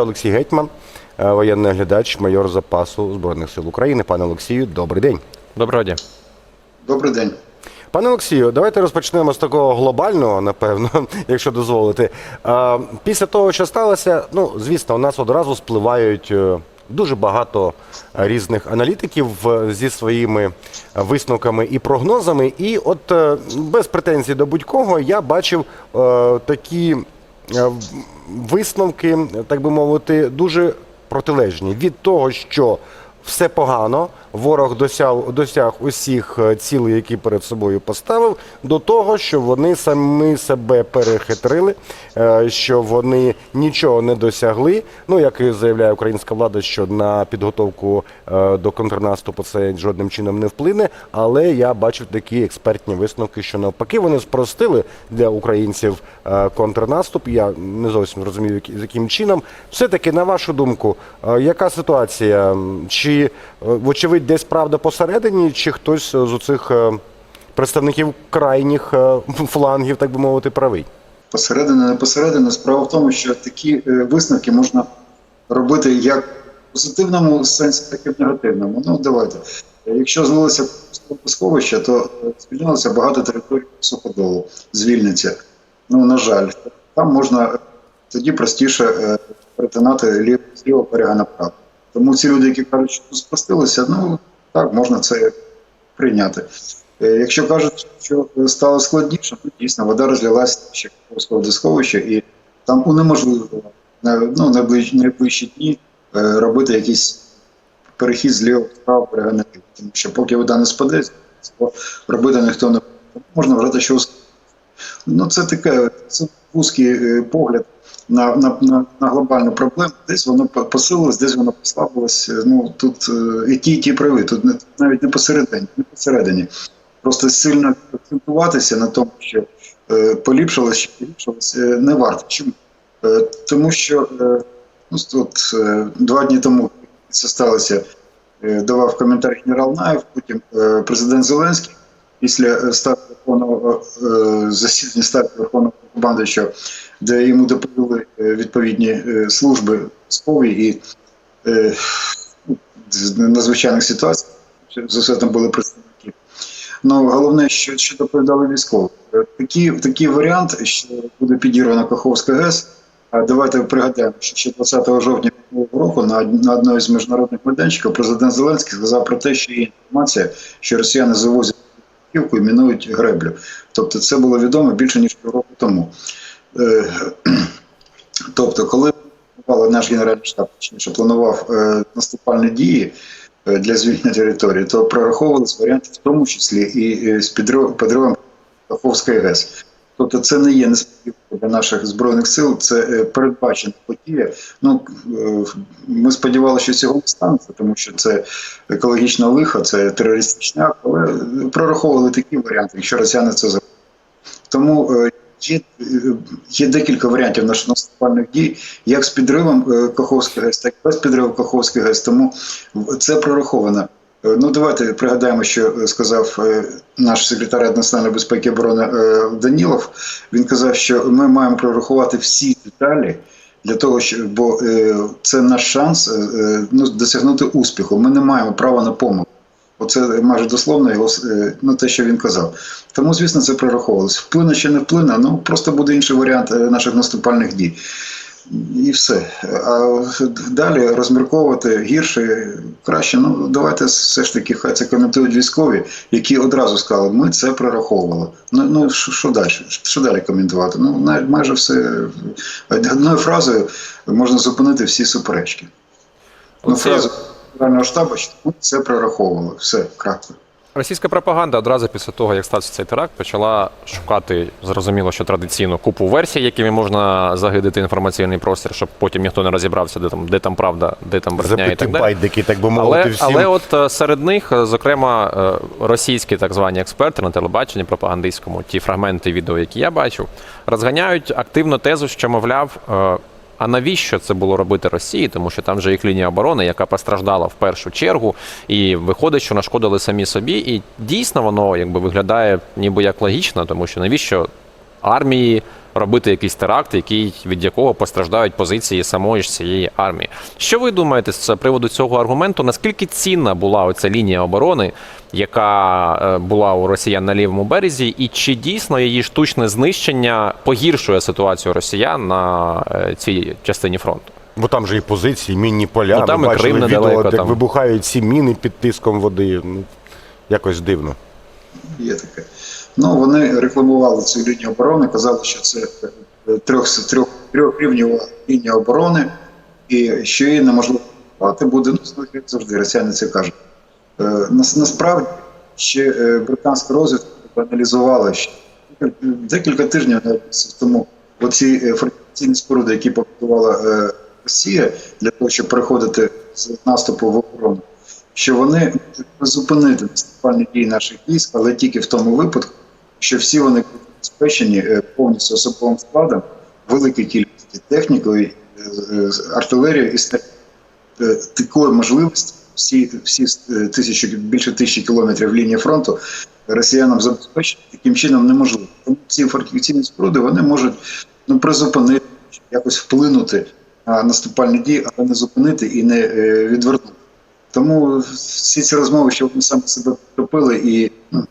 Олексій Гетьман, е, воєнний оглядач, майор запасу Збройних сил України. Пане Олексію, добрий день. Доброго дня. Добрий день. Пане Олексію, давайте розпочнемо з такого глобального, напевно, якщо дозволите. Е, Після того, що сталося, ну звісно, у нас одразу спливають е, дуже багато різних аналітиків зі своїми висновками і прогнозами. І от без претензій до будь-кого я бачив е, такі висновки, так би мовити, дуже протилежні. Від того, що все погано, ворог досяг, досяг усіх е, цілей, які перед собою поставив, до того, що вони самі себе перехитрили, е, що вони нічого не досягли. Ну, як і заявляє українська влада, що на підготовку е, до контрнаступу це жодним чином не вплине. Але я бачив такі експертні висновки, що навпаки вони спростили для українців контрнаступ. Я не зовсім розумію, яким чином. Все-таки, на вашу думку, яка ситуація? Чи вочевидь десь правда посередині, чи хтось з оцих е, представників крайніх е, флангів, так би мовити, правий? Посередине, не посередине. Справа в тому, що такі е, висновки можна робити як в позитивному сенсі, так і в негативному. Ну, давайте. Е, Якщо злилося сховище, то е, звільнилося багато територій суходолу, звільниться. Ну, на жаль, там можна е, тоді простіше е, перетинати лів, з лівого берега направо. Тому ці люди, які кажуть, що тут спростилися, ну так, можна це прийняти. Е, Якщо кажуть, що стало складніше, то дійсно вода розлилася ще Каховського водосховища, і там унеможливо ну, найближчі, дні е, робити якийсь перехід з лівого вправо берега на пів. Тому що поки вода не спаде, робити ніхто не буде. Можна вважати, що ну, це таке це вузький е, погляд на, на, на, на глобальну проблему. Десь воно по- посилилось, десь воно послабилось. Е, Ну тут е, і ті, і ті праві. Тут не, навіть не посередині, не посередині. Просто сильно акцентуватися на тому, що е, поліпшилось чи поліпшилось, е, не варто. Чому? Е, тому що е, ну, от, е, два дні тому це сталося, е, давав коментар генерал Наєв, потім е, президент Зеленський після е, ставки Верховного е, засідання ставки Верховного командуючого, де йому доповіли е, відповідні е, служби спові і е, ну, надзвичайних ситуацій, за все там були представники. Ну, головне, що, що доповідали військові. Е, Такий, варіант, що буде підірвана Каховська ГЕС. Давайте пригадаємо, що ще 20 жовтня минулого року на, на одному з міжнародних майданчиків президент Зеленський сказав про те, що є інформація, що росіяни завозять автівку і мінують греблю. Тобто це було відомо більше ніж півроку тому. Е, тобто, коли наш генеральний штаб, точніше планував е, наступальні дії е, для звільнення території, то прораховувалися варіанти, в тому числі і з підривом Каховської ГЕС. Тобто це не є несподіванка для наших збройних сил, це е, передбачена подія. Ну е, ми сподівалися, що цього не станеться, тому що це екологічне лихо, це терористичний акт, але прораховували такі варіанти, якщо росіяни це зроблять. Тому е, є, є декілька варіантів наших наступальних дій, як з підривом Каховської ГЕС, так і без підриву Каховської ГЕС. Тому це прораховано. Е, Ну, давайте пригадаємо, що е, сказав е, наш секретар національної безпеки і оборони Данілов. Він казав, що ми маємо прорахувати всі деталі для того, щоб бо це наш шанс ну, досягнути успіху. Ми не маємо права на помилку. Оце майже дословно його ну, те, що він казав. Тому, звісно, це прораховувалось. Вплине чи не вплине, ну просто буде інший варіант наших наступальних дій. І все. А далі розмірковувати гірше, краще. Ну давайте все ж таки хай це коментують військові, які одразу сказали, ми це прораховували. Ну ну що, що далі? Що далі коментувати? Ну майже все одною фразою можна зупинити всі суперечки. Ну, фразу Генерального штабу, що ми це прораховували. Все, крапка. Російська пропаганда одразу після того, як стався цей теракт, почала шукати зрозуміло, що традиційно купу версій, якими можна загидити інформаційний простір, щоб потім ніхто не розібрався, де там, де там правда, де там брехня і так далі. байдики, так би мовити, Але, всім. але от е, серед них, е, зокрема, е, російські так звані експерти на телебаченні пропагандистському, ті фрагменти відео, які я бачив, розганяють активно тезу, що мовляв. А навіщо це було робити Росії? Тому що там же їх лінія оборони, яка постраждала в першу чергу, і виходить, що нашкодили самі собі. І дійсно воно якби виглядає ніби як логічно, тому що навіщо армії робити якийсь теракт, який від якого постраждають позиції самої ж цієї армії. Що ви думаєте з приводу цього аргументу? Наскільки цінна була оця лінія оборони, яка е, була у росіян на лівому березі, і чи дійсно її штучне знищення погіршує ситуацію росіян на е, цій частині фронту? Бо там же і позиції, мінні поля. Ну, там Ми і бачили Крим відео, недалеко, як там. вибухають ці міни під тиском води. Ну, якось дивно. Є таке. Ну, вони рекламували цю лінію оборони, казали, що це е, трьох, трьох, трьохрівнева лінія оборони, і що її неможливо окупувати буде, ну, як завжди, росіяни це кажуть. Е, нас- насправді, ще е, британська розвідка аналізувала, що декілька тижнів тому оці фортифікаційні споруди, які побудувала Росія для того, щоб переходити з наступу в оборону, що вони можуть призупинити наступальні дії наших військ, але тільки в тому випадку, що всі вони забезпечені е, повністю особовим складом, великій кількості технікою, е, артилерією і. Е, Такої можливості всі, всі тисячі, більше тисячі кілометрів лінії фронту росіянам забезпечити таким чином неможливо. Тому ці фортифікаційні споруди вони можуть ну, призупинити, якось вплинути на наступальні дії, але не зупинити і не відвернути. Тому всі ці розмови, що вони саме себе втопили, і ну,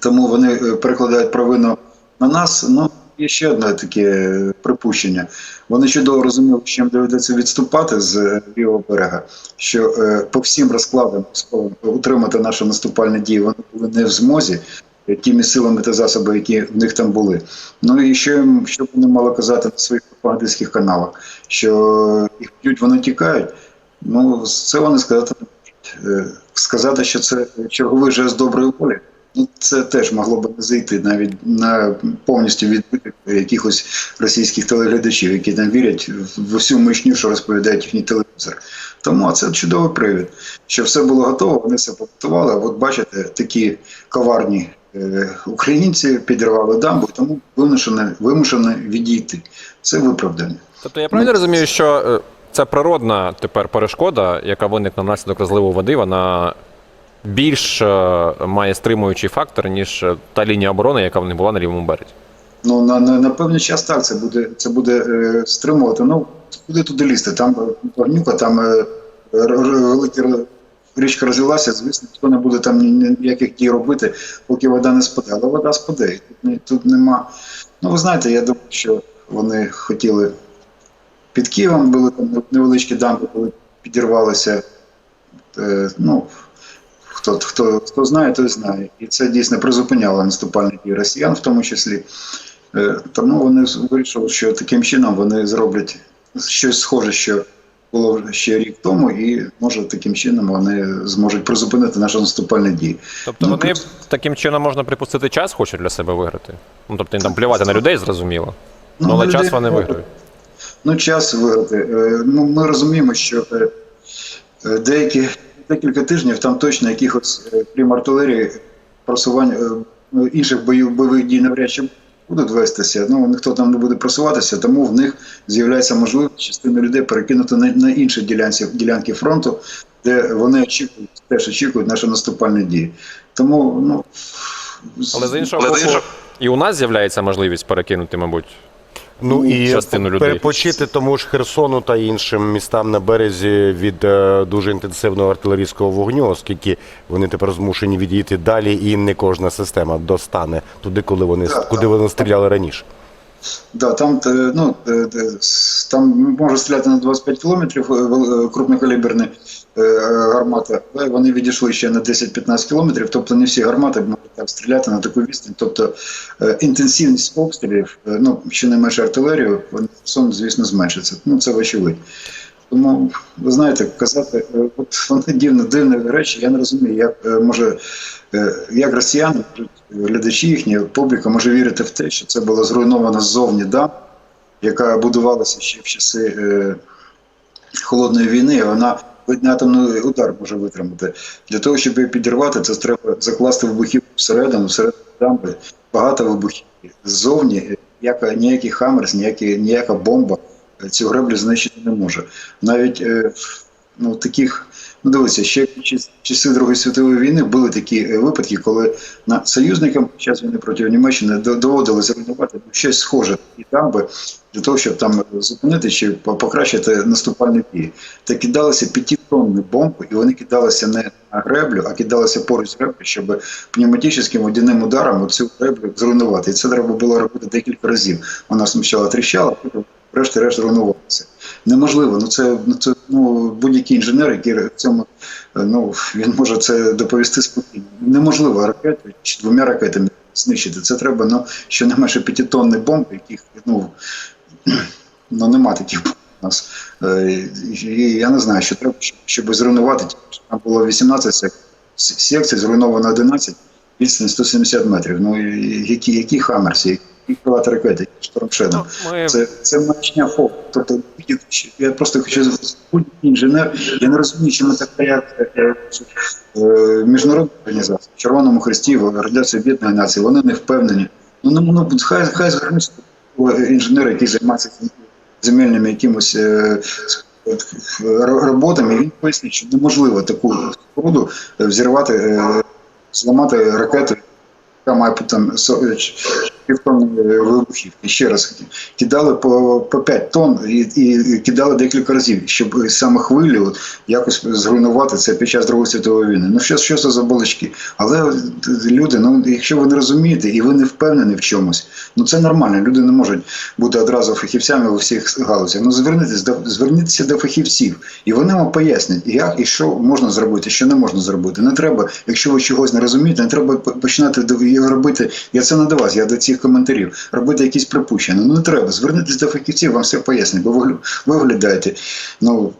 тому вони е, перекладають провину на нас. Ну, є ще одне таке е, припущення. Вони чудово розуміли, що їм доведеться відступати з е, лівого берега, що по всім розкладам утримати наші наступальні дії вони були не в змозі. Тими силами та засоби, які в них там були. Ну і що їм що вони мали казати на своїх пропагандистських каналах, що їх б'ють, вони тікають. Ну, це вони сказати не можуть. Сказати, що це черговий жест доброї волі, це теж могло б не зайти навіть на повністю відбитих якихось російських телеглядачів, які там вірять в усю мишню, що розповідає їхній телевізор. Тому це чудовий привід, що все було готово, вони все підготували. А от бачите, такі коварні е, українці підірвали дамбу, тому вимушені, вимушені відійти. Це виправдання. Тобто я правильно розумію, що е, ця природна тепер перешкода, яка виникла внаслідок розливу води, вона більш е, має стримуючий фактор, ніж е, та лінія оборони, яка в них була на лівому березі. Ну на, на, на певний час так це буде це буде е, стримувати. Ну куди туди лізти? Там е, багнюка, там е, велика р- річка розвелася. Звісно, ніхто не буде там ні- ні- ніяких дій робити, поки вода не спаде. Але вода спаде. Тут, тут нема. Ну ви знаєте, я думаю, що вони хотіли під Києвом були там невеличкі дамби, коли підірвалися. Е, ну, Хто, хто, хто знає, той знає. І це дійсно призупиняло наступальні дії росіян, в тому числі. Е, Тому вони вирішили, що таким чином вони зроблять щось схоже, що було ще рік тому, і може таким чином вони зможуть призупинити наші наступальні дії. Тобто Ну, вони тут- таким чином можна припустити час, хочуть для себе виграти. Ну тобто їм там плювати на людей, зрозуміло. Ну, але людей- час вони виграють. Ну, час виграти. Е, Ну, ми розуміємо, що е, деякі декілька тижнів там точно якихось, е, крім артилерії, просування е, ну, інших бойов, бойових дій навряд чи будуть вестися. Ну, ніхто там не буде просуватися, тому в них з'являється можливість частину людей перекинути на, на інші ділянці, ділянки фронту, де вони очікують, теж очікують наші наступальні дії. Тому, ну. Але з іншого боку, і у нас з'являється можливість перекинути, мабуть. Ну і частину людей. перепочити тому ж Херсону та іншим містам на березі від е, дуже інтенсивного артилерійського вогню, оскільки вони тепер змушені відійти далі, і не кожна система достане туди, коли вони куди вони стріляли раніше. Да, там, е, ну, е, е, там може стріляти на 25 кілометрів крупнокаліберні гармати, але вони відійшли ще на 10-15 кілометрів, тобто не всі гармати можуть так стріляти на таку відстань. Тобто інтенсивність обстрілів, ну, щонайменше артилерію, вони, сон, звісно, зменшиться. Ну, це вочевидь. Тому, ви знаєте, казати, е, от вони дивні, дивні речі, я не розумію, як е, може, е, як росіяни, глядачі їхні, публіка може вірити в те, що це було зруйновано ззовні дам, яка будувалася ще в часи е, холодної війни, вона ледь атомний удар може витримати. Для того, щоб її підірвати, це треба закласти вибухів всередину, всередину дамби, багато вибухів. Ззовні ніяка, ніякий хамерс, ніякі, ніяка бомба цю греблю знищити не може. Навіть е, ну, таких, ну дивіться, ще часи Другої світової війни були такі е, випадки, коли на союзникам час війни проти Німеччини до- доводилось зруйнувати ну, щось схоже і дамби для того, щоб там зупинити чи покращити наступальні дії. Та кидалися п'ятитонні бомби, і вони кидалися не на греблю, а кидалися поруч з греблю, щоб пневматичним водяним ударом цю греблю зруйнувати. І це треба було робити декілька разів. Вона спочатку тріщала, потім врешті-решт зруйнувалася. Неможливо. Ну це, ну, це ну, будь-який інженер, який в цьому ну, він може це доповісти спокійно. Неможливо ракету чи двома ракетами знищити. Це треба ну, щонайменше п'ятитонні бомби, яких ну, ну нема таких бомб нас. Е, І я не знаю, що треба, щоб, зруйнувати. Там було 18 сек- секцій, зруйновано 11, відстань 170 метрів. Ну які, які хамерси, які крилати ракети. Ну, ми Це, це маячня фок. Тобто, я просто хочу інженер, я не розумію, чому така як е, е, міжнародна організація, в Червоному Хресті, в Організації Об'єднаної Нації, вони не впевнені. Ну, ну, ну хай, хай звернуться до інженера, який займається земельними якимось е, роботами, він пояснить, що неможливо таку споруду е, взірвати, е, зламати ракету, яка має там е, півтонни вибухівки. Ще раз кидали по, по 5 тонн і, і кидали декілька разів, щоб саме хвилю якось зруйнувати це під час Другої світової війни. Ну що, що це за балачки? Але люди, ну якщо ви не розумієте і ви не впевнені в чомусь, ну це нормально. Люди не можуть бути одразу фахівцями у всіх галузях. Ну звернітися до зверніться до фахівців, і вони вам пояснять, як і що можна зробити, що не можна зробити. Не треба, якщо ви чогось не розумієте, не треба починати робити. Я це не до вас, я до цих коментарів. Робити якісь припущення. Ну не треба. Звернітися до фахівців, вам все пояснять, бо ви, ви виглядаєте. Ну,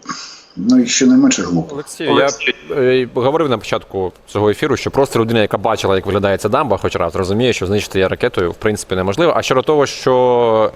ну і щонайменше глупо. Олексію, я е, говорив на початку цього ефіру, що просто людина, яка бачила, як виглядає ця дамба, хоч раз розуміє, що знищити її ракетою в принципі неможливо. А щодо того, що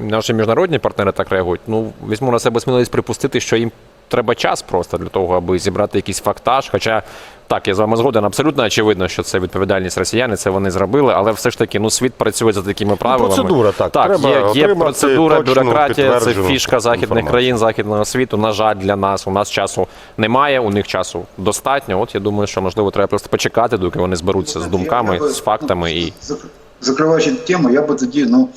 е, наші міжнародні партнери так реагують, ну візьму на себе сміливість припустити, що їм треба час просто для того, аби зібрати якийсь фактаж. Хоча так, я з вами згоден, абсолютно очевидно, що це відповідальність росіян, і це вони зробили, але все ж таки, ну світ працює за такими правилами. процедура, так. Так, Треба є, є отримати процедура, точну, бюрократія, це підтверджену фішка західних інформацію. країн, західного світу. На жаль, для нас у нас часу немає, у них часу достатньо. От я думаю, що можливо треба просто почекати, доки вони зберуться з думками, з фактами ну, і зак- закриваючи тему, я би тоді, ну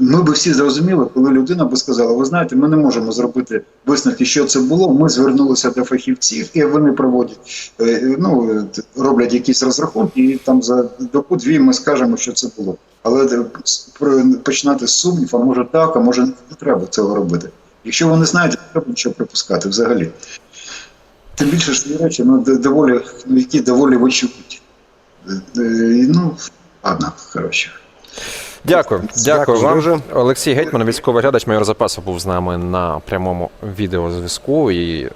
ми би всі зрозуміли, коли людина би сказала: ви знаєте, ми не можемо зробити висновки, що це було. Ми звернулися до фахівців, і вони проводять, е, ну е, роблять якісь розрахунки, і там за добу-дві ми скажемо, що це було. Але е, починати з сумнів, а може так, а може не треба цього робити. Якщо ви не знаєте, не треба нічого припускати взагалі. Тим більше ж ці речі, ну доволі, ну які доволі. Е, е, Ну, ладно, коротше. Дякую, дякую вам. дуже. Олексій Гетьман, військовий глядач майор запасу, був з нами на прямому відеозв'язку. І е,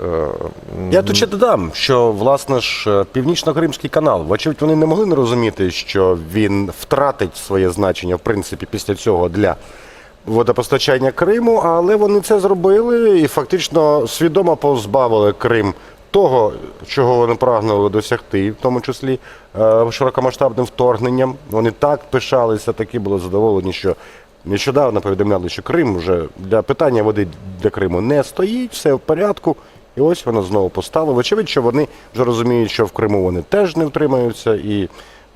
Я тут ще додам, що власне ж е, північно-кримський канал, вочевидь, вони не могли не розуміти, що він втратить своє значення, в принципі, після цього для водопостачання Криму, але вони це зробили і фактично свідомо позбавили Крим того, чого вони прагнули досягти, в тому числі е, широкомасштабним вторгненням. Вони так пишалися, такі були задоволені, що нещодавно повідомляли, що Крим вже для питання води для Криму не стоїть, все в порядку. І ось воно знову постало. Вочевидь, що вони вже розуміють, що в Криму вони теж не втримаються. І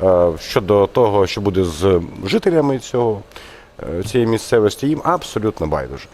е, щодо того, що буде з жителями цього, е, цієї місцевості, їм абсолютно байдуже.